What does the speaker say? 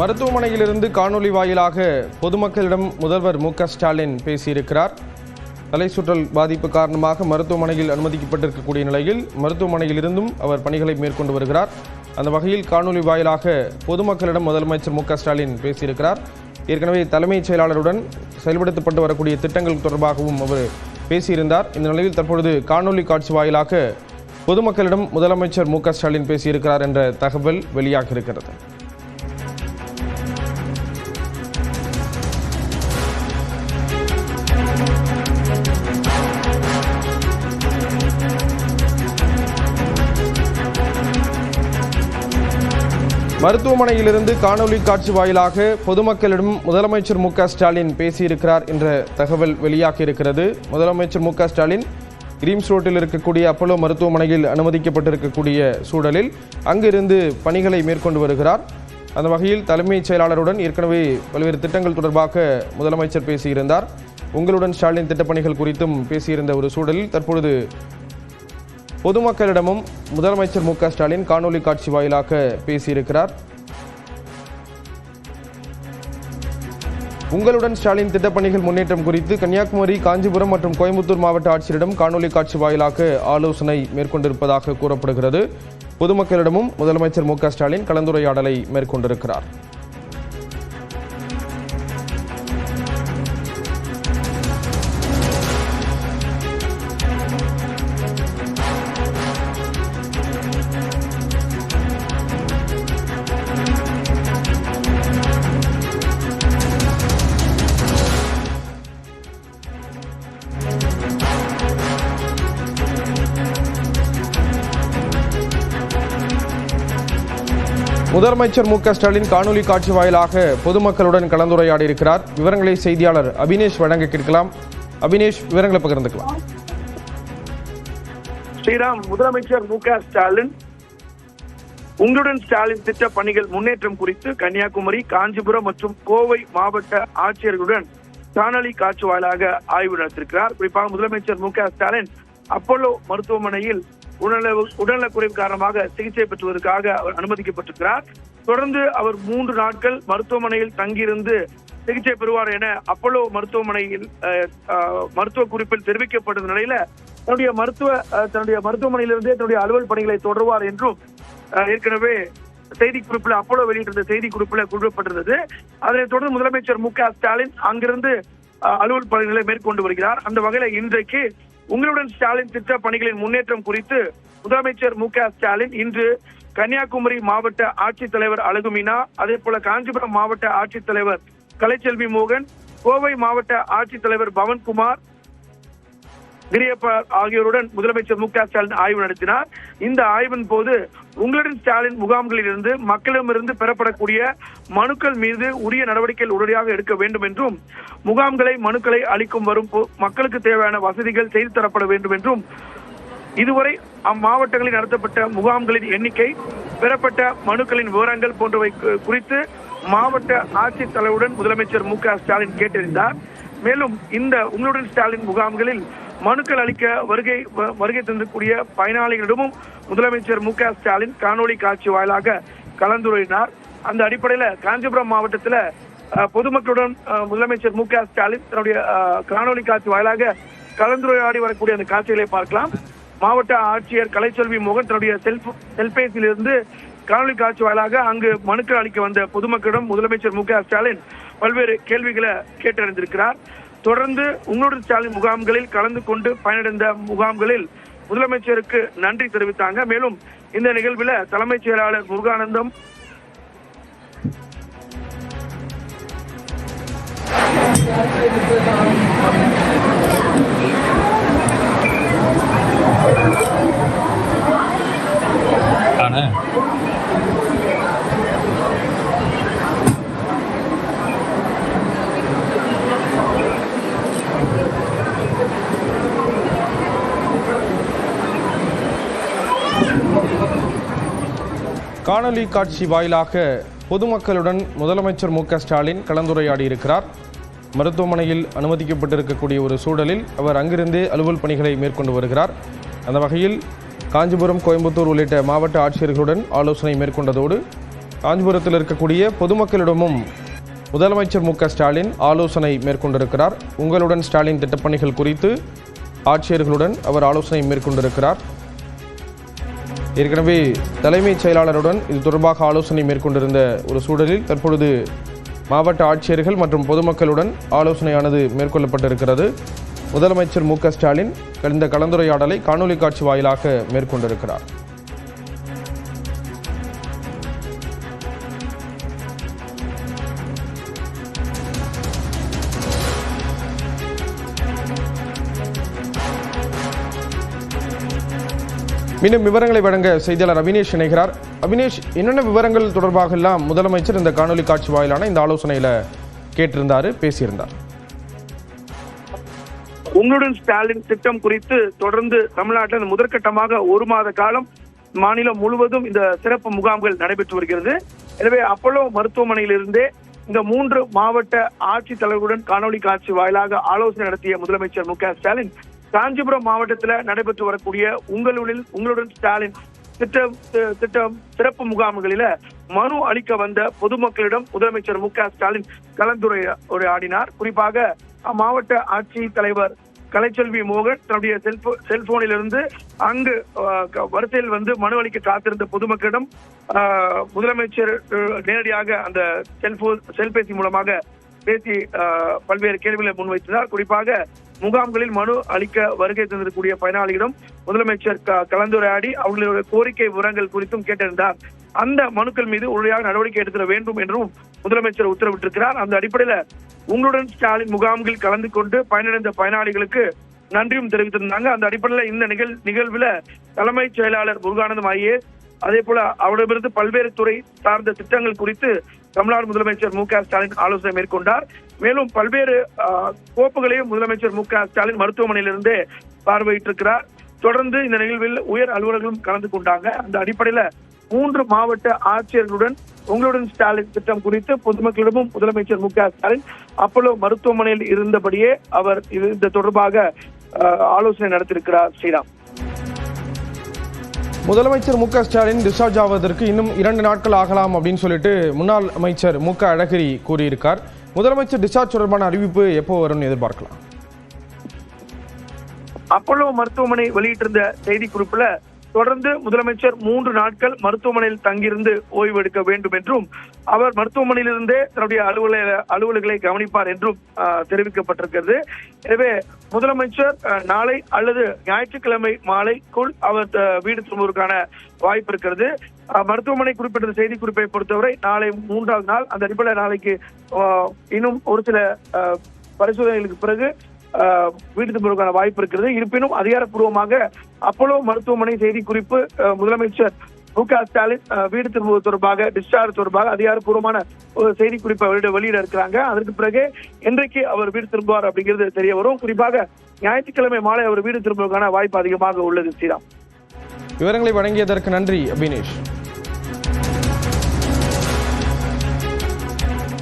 மருத்துவமனையிலிருந்து காணொலி வாயிலாக பொதுமக்களிடம் முதல்வர் மு க ஸ்டாலின் பேசியிருக்கிறார். தலை சுற்றல் பாதிப்பு காரணமாக மருத்துவமனையில் அனுமதிக்கப்பட்டிருக்கக்கூடிய நிலையில் மருத்துவமனையிலிருந்தும் அவர் பணிகளை மேற்கொண்டு வருகிறார். அந்த வகையில் காணொலி வாயிலாக பொதுமக்களிடம் முதலமைச்சர் மு க ஸ்டாலின் பேசியிருக்கிறார். ஏற்கனவே தலைமைச் செயலாளருடன் செயல்படுத்தப்பட்டு வரக்கூடிய திட்டங்கள் தொடர்பாகவும் அவர் பேசியிருந்தார். இந்த நிலையில் தற்பொழுது காணொலி காட்சி வாயிலாக பொதுமக்களிடம் முதலமைச்சர் மு க ஸ்டாலின் பேசியிருக்கிறார் என்ற தகவல் வெளியாகியிருக்கிறது. மருத்துவமனையிலிருந்து காணொலி காட்சி வாயிலாக பொதுமக்களிடம் முதலமைச்சர் மு ஸ்டாலின் பேசியிருக்கிறார் என்ற தகவல் வெளியாகி இருக்கிறது முதலமைச்சர் மு ஸ்டாலின் கிரீம்ஸ் ரோட்டில் இருக்கக்கூடிய அப்போலோ மருத்துவமனையில் அனுமதிக்கப்பட்டிருக்கக்கூடிய சூழலில் அங்கிருந்து பணிகளை மேற்கொண்டு வருகிறார். அந்த வகையில் தலைமைச் செயலாளருடன் ஏற்கனவே பல்வேறு திட்டங்கள் தொடர்பாக முதலமைச்சர் பேசியிருந்தார். உங்களுடன் ஸ்டாலின் திட்டப்பணிகள் குறித்தும் பேசியிருந்த ஒரு சூழலில் தற்பொழுது பொதுமக்களிடமும் முதலமைச்சர் மு ஸ்டாலின் காணொலி காட்சி வாயிலாக பேசியிருக்கிறார். உங்களுடன் ஸ்டாலின் திட்டப்பணிகள் முன்னேற்றம் குறித்து கன்னியாகுமரி காஞ்சிபுரம் மற்றும் கோயம்புத்தூர் மாவட்ட ஆட்சியரிடம் காணொலி காட்சி வாயிலாக ஆலோசனை மேற்கொண்டிருப்பதாக கூறப்படுகிறது. பொதுமக்களிடமும் முதலமைச்சர் மு ஸ்டாலின் கலந்துரையாடலை மேற்கொண்டிருக்கிறார். முதலமைச்சர் மு க ஸ்டாலின் காணொலி காட்சி வாயிலாக பொதுமக்களுடன் கலந்துரையாடி இருக்கிறார் விவரங்களை செய்தியாளர் அபினேஷ் வழங்க கேட்கலாம். அபினேஷ் விவரங்களை பகிர்ந்துக்கலாம். ஸ்ரீராம் முதலமைச்சர் மு க ஸ்டாலின் உங்களுடன் ஸ்டாலின் திட்ட பணிகள் முன்னேற்றம் குறித்து கன்னியாகுமரி காஞ்சிபுரம் மற்றும் கோவை மாவட்ட ஆட்சியர்களுடன் காணொலி காட்சி வாயிலாக ஆய்வு நடத்திருக்கிறார் குறிப்பாக முதலமைச்சர் மு க ஸ்டாலின் அப்போலோ மருத்துவமனையில் உடல்நல உடல்நலக்குறைவு காரணமாக சிகிச்சை பெற்றுவதற்காக அவர் அனுமதிக்கப்பட்டிருக்கிறார். தொடர்ந்து அவர் மூன்று நாட்கள் மருத்துவமனையில் தங்கியிருந்து சிகிச்சை பெறுவார் என அப்போலோ மருத்துவமனையில் மருத்துவ குறிப்பில் தெரிவிக்கப்பட்ட நிலையில தன்னுடைய மருத்துவ அஹ், தன்னுடைய மருத்துவமனையிலிருந்தே தன்னுடைய அலுவல் பணிகளை தொடர்வார் என்றும் அஹ், ஏற்கனவே செய்தி குறிப்பில் அப்போலோ வெளியிட்டிருந்த செய்தி குறிப்பில் குறிப்பிட்டிருந்தது அதனைத் தொடர்ந்து முதலமைச்சர் மு க ஸ்டாலின் அங்கிருந்து அஹ், அலுவல் பணிகளை மேற்கொண்டு வருகிறார். அந்த வகையில இன்றைக்கு உங்களுடன் ஸ்டாலின் திட்ட பணிகளின் முன்னேற்றம் குறித்து முதலமைச்சர் மு க ஸ்டாலின் இன்று கன்னியாகுமரி மாவட்ட ஆட்சித்தலைவர் அழகுமினா அதே போல காஞ்சிபுரம் மாவட்ட ஆட்சித்தலைவர் கலைச்செல்வி மோகன் கோவை மாவட்ட ஆட்சித்தலைவர் பவன்குமார் கிரியப்பா ஆகியோருடன் முதலமைச்சர் மு க ஸ்டாலின் ஆய்வு நடத்தினார். இந்த ஆய்வின் போது உங்களுடன் ஸ்டாலின் முகாம்களிலிருந்து மக்களிடமிருந்து பெறப்படக்கூடிய மனுக்கள் மீது உரிய நடவடிக்கைகள் உடனடியாக எடுக்க வேண்டும் என்றும் முகாம்களை மனுக்களை அளிக்கும் வரும் மக்களுக்கு தேவையான வசதிகள் செய்து தரப்பட வேண்டும் என்றும் இதுவரை அம்மாவட்டங்களில் நடத்தப்பட்ட முகாம்களின் எண்ணிக்கை பெறப்பட்ட மனுக்களின் விவரங்கள் போன்றவை கு- குறித்து மாவட்ட ஆட்சித்தலைவருடன் முதலமைச்சர் மு க ஸ்டாலின் கேட்டறிந்தார். மேலும் இந்த உங்களுடன் ஸ்டாலின் முகாம்களில் மனுக்கள் அளிக்க வருகை வ- வருகை தந்திருக்கூடிய பயனாளிகளிடமும் முதலமைச்சர் மு க ஸ்டாலின் காணொலி காட்சி வாயிலாக கலந்துரையினார் அந்த அடிப்படையில காஞ்சிபுரம் மாவட்டத்தில் பொதுமக்களுடன் முதலமைச்சர் மு க ஸ்டாலின் தன்னுடைய காணொலி காட்சி வாயிலாக கலந்துரையாடி வரக்கூடிய அந்த காட்சிகளை பார்க்கலாம். மாவட்ட ஆட்சியர் கலைச்செல்வி மோகன் தன்னுடைய செல்ப செல்பேசியிலிருந்து காணொலி காட்சி வாயிலாக அங்கு மனுக்கள் அளிக்க வந்த பொதுமக்களிடம் முதலமைச்சர் மு க ஸ்டாலின் பல்வேறு கேள்விகளை கேட்டறிந்திருக்கிறார். தொடர்ந்து உங்களுடன் சாலை முகாம்களில் கலந்து கொண்டு பயனடைந்த முகாம்களில் முதலமைச்சருக்கு நன்றி தெரிவித்தாங்க. மேலும் இந்த நிகழ்வில் தலைமைச் செயலாளர் முருகானந்தம் ஆனா காணொலி காட்சி வாயிலாக பொதுமக்களுடன் முதலமைச்சர் மு க ஸ்டாலின் கலந்துரையாடி இருக்கிறார் மருத்துவமனையில் அனுமதிக்கப்பட்டிருக்கக்கூடிய ஒரு சூழலில் அவர் அங்கிருந்தே அலுவல் பணிகளை மேற்கொண்டு வருகிறார். அந்த வகையில் காஞ்சிபுரம் கோயம்புத்தூர் உள்ளிட்ட மாவட்ட ஆட்சியர்களுடன் ஆலோசனை மேற்கொண்டதோடு காஞ்சிபுரத்தில் இருக்கக்கூடிய பொதுமக்களிடமும் முதலமைச்சர் மு க ஸ்டாலின் ஆலோசனை மேற்கொண்டிருக்கிறார். உங்களுடன் ஸ்டாலின் திட்டப்பணிகள் குறித்து ஆட்சியர்களுடன் அவர் ஆலோசனை மேற்கொண்டிருக்கிறார். ஏற்கனவே தலைமைச் செயலாளருடன் இது தொடர்பாக ஆலோசனை மேற்கொண்டிருந்த ஒரு சூழலில் தற்பொழுது மாவட்ட ஆட்சியர்கள் மற்றும் பொதுமக்களுடன் ஆலோசனையானது மேற்கொள்ளப்பட்டிருக்கிறது. முதலமைச்சர் மு க ஸ்டாலின் இந்த கலந்துரையாடலை காணொலி காட்சி வாயிலாக மேற்கொண்டிருக்கிறார். மீண்டும் விவரங்களை வழங்க செய்தியாளர் அபினேஷ் இணைகிறார். அபினேஷ் என்னென்ன விவரங்கள் தொடர்பாக எல்லாம் முதலமைச்சர் இந்த காணொலி காட்சி வாயிலான இந்த ஆலோசனையில கேட்டிருந்தாரு பேசியிருந்தார்? உங்களுடன் ஸ்டாலின் திட்டம் குறித்து தொடர்ந்து தமிழ்நாட்டில் முதற்கட்டமாக ஒரு மாத காலம் மாநிலம் முழுவதும் இந்த சிறப்பு முகாம்கள் நடைபெற்று வருகிறது. எனவே அப்பலோ மருத்துவமனையிலிருந்தே இந்த மூன்று மாவட்ட ஆட்சித் தலைவர்களுடன் காணொலி காட்சி வாயிலாக ஆலோசனை நடத்திய முதலமைச்சர் மு ஸ்டாலின் காஞ்சிபுரம் மாவட்டத்தில் நடைபெற்று வரக்கூடிய உங்களுடன் உங்களுடன் ஸ்டாலின் திட்டம் திட்டம் சிறப்பு முகாம்களில மனு அளிக்க வந்த பொதுமக்களிடம் முதலமைச்சர் மு க ஸ்டாலின் கலந்துரையாடினார். குறிப்பாக அம்மாவட்ட ஆட்சி தலைவர் கலைச்செல்வி மோகன் தன்னுடைய செல்போ செல்போனிலிருந்து அங்கு க- வரிசையில் வந்து மனு அளிக்க காத்திருந்த பொதுமக்களிடம் முதலமைச்சர் நேரடியாக அந்த செல்போன் செல்பேசி மூலமாக பேசி பல்வேறு கேள்விகளை முன்வைத்தனர் குறிப்பாக முகாம்களில் மனு அளிக்க வருகை தந்திருக்கூடிய பயனாளிகளிடம் முதலமைச்சர் கலந்துரையாடி அவர்களுடைய கோரிக்கை விவரங்கள் குறித்தும் கேட்டிருந்தார் அந்த மனுக்கள் மீது உடனடியாக நடவடிக்கை எடுத்துட வேண்டும் என்றும் முதலமைச்சர் உத்தரவிட்டிருக்கிறார். அந்த அடிப்படையில உங்களுடன் ஸ்டாலின் முகாம்களில் கலந்து கொண்டு பயனடைந்த பயனாளிகளுக்கு நன்றியும் தெரிவித்திருந்தாங்க. அந்த அடிப்படையில் இந்த நிகழ் நிகழ்வுல தலைமைச் செயலாளர் முருகானந்தம் ஐஏஎஸ் அதே போல அவரிடமிருந்து பல்வேறு துறை சார்ந்த திட்டங்கள் குறித்து தமிழ்நாடு முதலமைச்சர் மு க ஸ்டாலின் ஆலோசனை மேற்கொண்டார். மேலும் பல்வேறு கோப்புகளையும் முதலமைச்சர் மு க ஸ்டாலின் மருத்துவமனையிலிருந்தே பார்வையிட்டிருக்கிறார். தொடர்ந்து இந்த நிகழ்வில் உயர் அலுவலர்களும் கலந்து கொண்டாங்க. அந்த அடிப்படையில மூன்று மாவட்ட ஆட்சியர்களுடன் உங்களுடன் ஸ்டாலின் திட்டம் குறித்து பொதுமக்களிடமும் முதலமைச்சர் மு க ஸ்டாலின் அப்போலோ மருத்துவமனையில் இருந்தபடியே அவர் இது இந்த தொடர்பாக ஆலோசனை நடத்தியிருக்கிறார் ஸ்ரீராம். முதலமைச்சர் மு க ஸ்டாலின் டிஸ்சார்ஜ் ஆவதற்கு இன்னும் இரண்டு நாட்கள் ஆகலாம் அப்படின்னு சொல்லிட்டு முன்னாள் அமைச்சர் மு க அழகிரி கூறியிருக்கார். முதலமைச்சர் டிஸ்சார்ஜ் தொடர்பான அறிவிப்பு எப்போ வரும்னு எதிர்பார்க்கலாம்? அப்போலோ மருத்துவமனை வெளியிட்டிருந்த செய்தி குறிப்புல தொடர்ந்து முதலமைச்சர் மூன்று நாட்கள் மருத்துவமனையில் தங்கியிருந்து ஓய்வு எடுக்க வேண்டும் என்றும் அவர் மருத்துவமனையிலிருந்தே தன்னுடைய அலுவலக அலுவலர்களை கவனிப்பார் என்றும் தெரிவிக்கப்பட்டிருக்கிறது. எனவே முதலமைச்சர் நாளை அல்லது ஞாயிற்றுக்கிழமை மாலைக்குள் அவர் வீடு திரும்புவதற்கான வாய்ப்பு இருக்கிறது. ஆஹ், மருத்துவமனை குறிப்பிட்ட செய்தி குறிப்பை பொறுத்தவரை நாளை மூன்றாவது நாள் அந்த அடிப்படையில் நாளைக்கு இன்னும் ஒரு சில பரிசோதனைகளுக்கு பிறகு வீடு திரும்புவதற்கான வாய்ப்பு இருக்கிறது. இருப்பினும் அதிகாரப்பூர்வமாக அப்போலோ மருத்துவமனை செய்தி குறிப்பு முதலமைச்சர் மு க ஸ்டாலின் வீடு திரும்புவது தொடர்பாக டிஸ்சார்ஜ் தொடர்பாக அதிகாரப்பூர்வமான ஒரு செய்தி குறிப்பை அவரிடம் வெளியிட இருக்கிறாங்க. அதற்கு பிறகு என்றைக்கு அவர் வீடு திரும்புவார் அப்படிங்கிறது தெரிய வரும். குறிப்பாக ஞாயிற்றுக்கிழமை மாலை அவர் வீடு திரும்புவதற்கான வாய்ப்பு அதிகமாக உள்ளது ஸ்ரீராம். விவரங்களை வழங்கியதற்கு நன்றி அபினேஷ்.